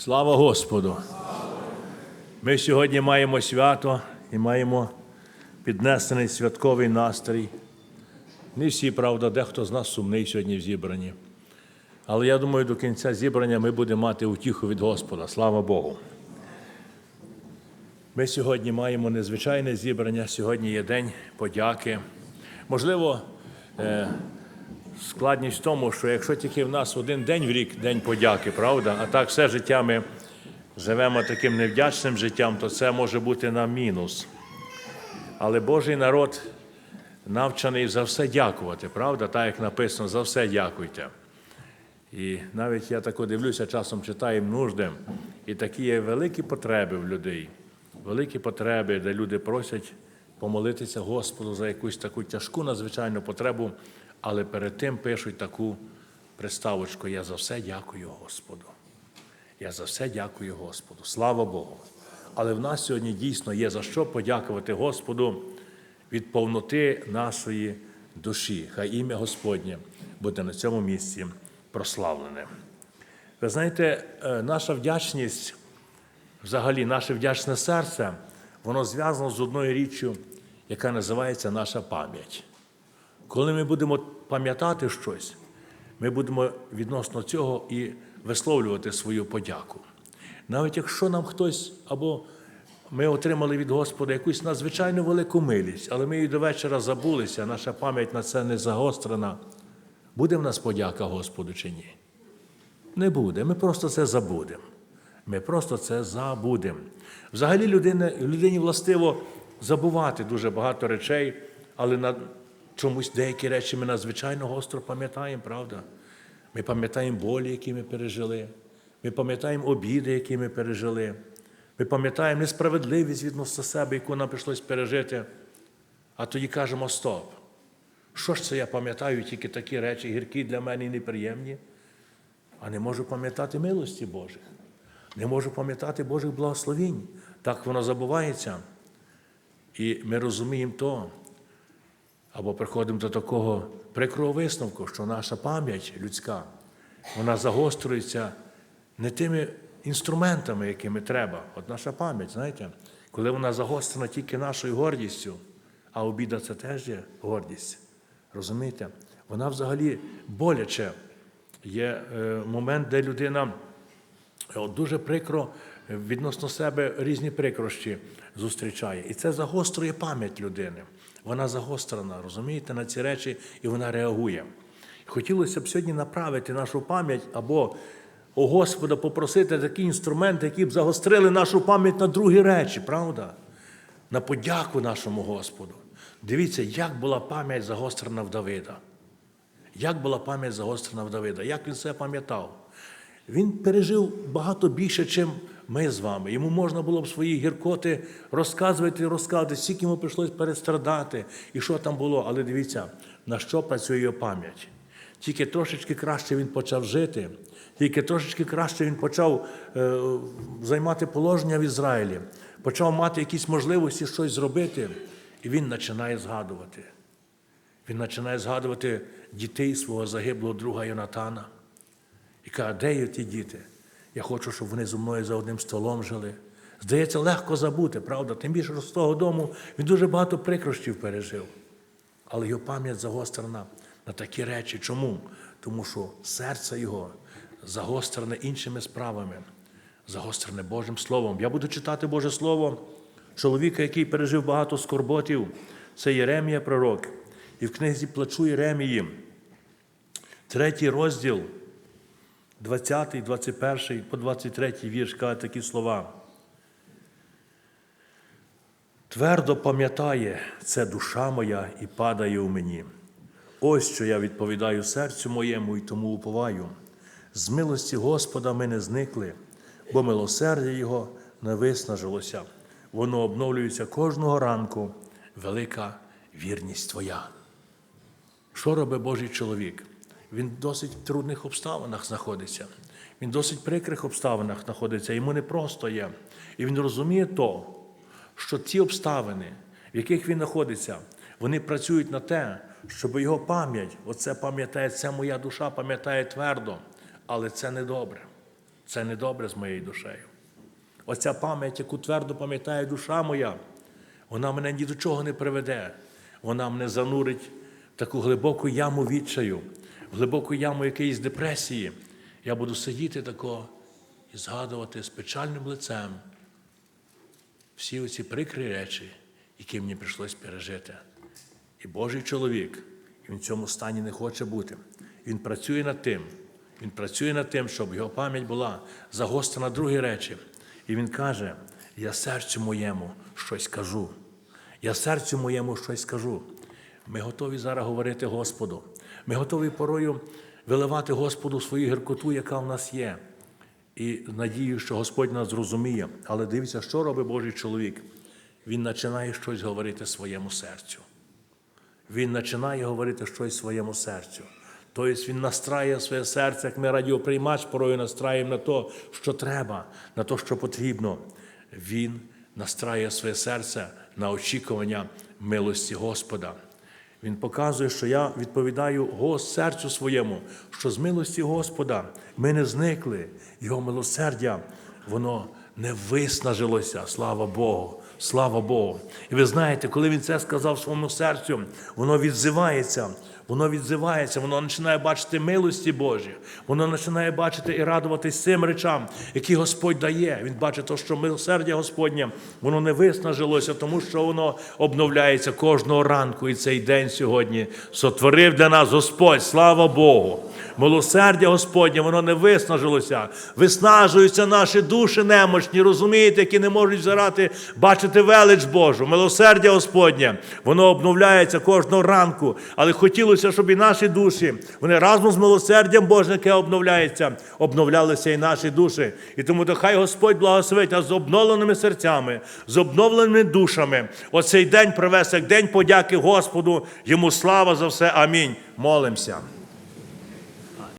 Слава Господу! Ми сьогодні маємо свято і маємо піднесений святковий настрій. Не всі, правда, дехто з нас сумний сьогодні в зібранні. Але я думаю, до кінця зібрання ми будемо мати утіху від Господа. Слава Богу. Ми сьогодні маємо незвичайне зібрання. Сьогодні є день подяки. Можливо, е, складність в тому, що якщо тільки в нас один день в рік день подяки, правда, а так все життя ми живемо таким невдячним життям, то це може бути на мінус. Але Божий народ навчений за все дякувати, правда? Так як написано, за все дякуйте. І навіть я тако дивлюся, часом читаємо нужди, і такі є великі потреби в людей, великі потреби, де люди просять помолитися Господу за якусь таку тяжку надзвичайну потребу, але перед тим пишуть таку приставочку: Я за все дякую Господу. Я за все дякую Господу. Слава Богу. Але в нас сьогодні дійсно є за що подякувати Господу від повноти нашої душі. Хай ім'я Господнє буде на цьому місці прославлене. Ви знаєте, е, наша вдячність, взагалі, наше вдячне серце, воно зв'язано з одною річчю, яка називається наша пам'ять. Коли ми будемо пам'ятати щось, ми будемо відносно цього і висловлювати свою подяку. Навіть якщо нам хтось або ми отримали від Господа якусь надзвичайно велику милість, але ми її до вечора забулися, наша пам'ять на це не загострена. Буде в нас подяка Господу чи ні? Не буде. Ми просто це забудемо. Ми просто це забудемо. Взагалі людині, людині властиво забувати дуже багато речей, але на чомусь деякі речі ми надзвичайно гостро пам'ятаємо, правда? Ми пам'ятаємо болі, які ми пережили. Ми пам'ятаємо обіди, які ми пережили. Ми пам'ятаємо несправедливість відносно себе, яку нам прийшлось пережити. А тоді кажемо стоп. Що ж це я пам'ятаю тільки такі речі, гіркі для мене і неприємні, а не можу пам'ятати милості Божих, не можу пам'ятати Божих благословінь. Так воно забувається. І ми розуміємо то, або приходимо до такого прикрого висновку, що наша пам'ять людська, вона загострюється не тими інструментами, якими треба. От наша пам'ять, знаєте, коли вона загострена тільки нашою гордістю, а обіда це теж є гордість. Розумієте? Вона взагалі боляче. Є е, момент, де людина от, дуже прикро відносно себе різні прикрощі зустрічає. І це загострює пам'ять людини. Вона загострена, розумієте, на ці речі, і вона реагує. Хотілося б сьогодні направити нашу пам'ять або у Господа попросити такі інструменти, які б загострили нашу пам'ять на другі речі, правда? На подяку нашому Господу. Дивіться, як була пам'ять загострена в Давида. Як була пам'ять загострена в Давида, як він це пам'ятав? Він пережив багато більше, ніж ми з вами. Йому можна було б свої гіркоти розказувати і розказувати, скільки йому прийшлось перестрадати і що там було. Але дивіться, на що працює його пам'ять. Тільки трошечки краще він почав жити, тільки трошечки краще він почав е, займати положення в Ізраїлі, почав мати якісь можливості щось зробити, і він починає згадувати. Він починає згадувати дітей свого загиблого друга Йонатана. І каже, де є ті діти? Я хочу, щоб вони зі мною за одним столом жили. Здається, легко забути, правда? Тим більше, що з того дому він дуже багато прикрощів пережив. Але його пам'ять загострена на такі речі. Чому? Тому що серце його загострене іншими справами, загострене Божим Словом. Я буду читати Боже Слово чоловіка, який пережив багато скорботів. Це Єремія пророк. І в книзі Плачу Єремії, третій розділ, 20, 21 по 23 вірш каже такі слова. Твердо пам'ятає це душа моя і падає у мені. Ось що я відповідаю серцю моєму і тому уповаю. З милості Господа ми не зникли, бо милосердя Його не виснажилося. Воно обновлюється кожного ранку, велика вірність Твоя. Що робить Божий чоловік? Він в досить трудних обставинах знаходиться. Він в досить прикрих обставинах знаходиться, йому не просто є. І він розуміє то, що ті обставини, в яких він знаходиться, вони працюють на те, щоб його пам'ять, оце пам'ятає, це моя душа пам'ятає твердо, але це не добре. Це не добре з моєю душею. Оця пам'ять, яку твердо пам'ятає душа моя, вона мене ні до чого не приведе. Вона мене занурить в таку глибоку яму відчаю, глибоку яму якоїсь депресії. Я буду сидіти тако і згадувати з печальним лицем всі оці прикрі речі, які мені прийшлось пережити. І Божий чоловік, він в цьому стані не хоче бути. Він працює над тим. Він працює над тим, щоб його пам'ять була загострена другі речі. І він каже: Я серцю моєму щось кажу. Я серцю моєму щось кажу. Ми готові зараз говорити Господу. Ми готові порою виливати Господу свою гіркоту, яка в нас є. І надію, що Господь нас зрозуміє. Але дивіться, що робить Божий чоловік. Він починає щось говорити своєму серцю. Він починає говорити щось своєму серцю. Тобто він настрає своє серце, як ми радіоприймач порою настраюємо на те, що треба, на те, що потрібно. Він настрає своє серце на очікування милості Господа. Він показує, що я відповідаю Гос серцю своєму, що з милості Господа ми не зникли, Його милосердя, воно не виснажилося, слава Богу, слава Богу. І ви знаєте, коли він це сказав своєму серцю, воно відзивається, воно відзивається, воно починає бачити милості Божі, воно починає бачити і радуватись цим речам, які Господь дає. Він бачить, то, що милосердя Господнє, воно не виснажилося, тому що воно обновляється кожного ранку. І цей день сьогодні сотворив для нас Господь, слава Богу. Милосердя Господнє, воно не виснажилося. Виснажуються наші душі немощні, розумієте, які не можуть зарати, бачити велич Божу. Милосердя Господнє, воно обновляється кожного ранку. Але хотілося, щоб і наші душі, вони разом з милосердям Божим, яке обновляється, обновлялися і наші душі. І тому то хай Господь благословить нас з обновленими серцями, з обновленими душами. Оцей день привести день подяки Господу. Йому слава за все. Амінь. Молимося.